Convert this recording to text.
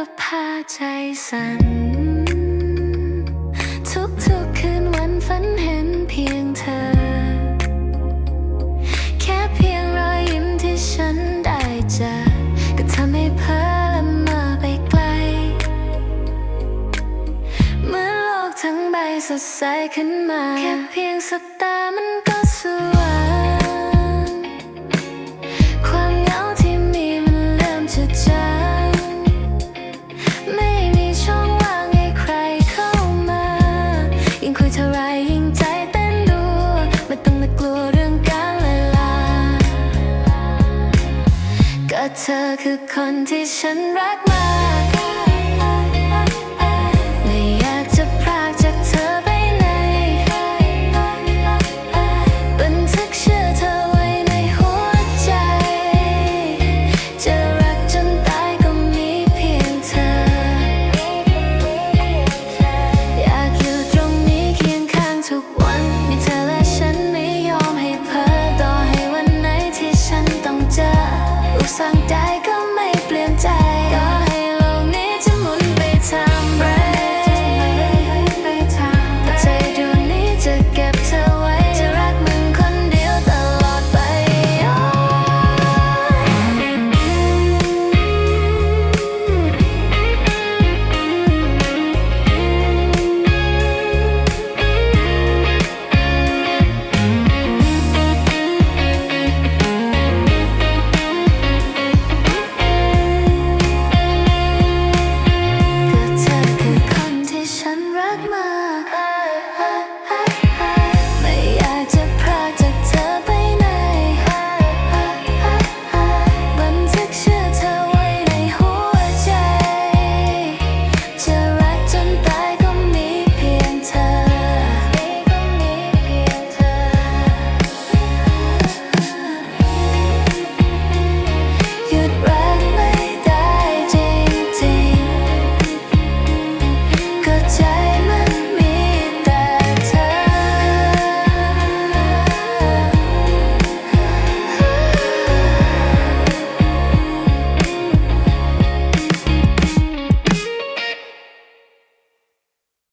็พาใจสั่นทุกๆคืนวันฝันเห็นเพียงเธอ แค่เพียงรอยยิ้มที่ฉันได้เจอก็ทำให้เพ้อละเมอไปไกลเมือโลกทั้งใบสดใสขึ้นมา แค่เพียงสบตามันก็สวย เธอคือคนที่ฉันรักมาก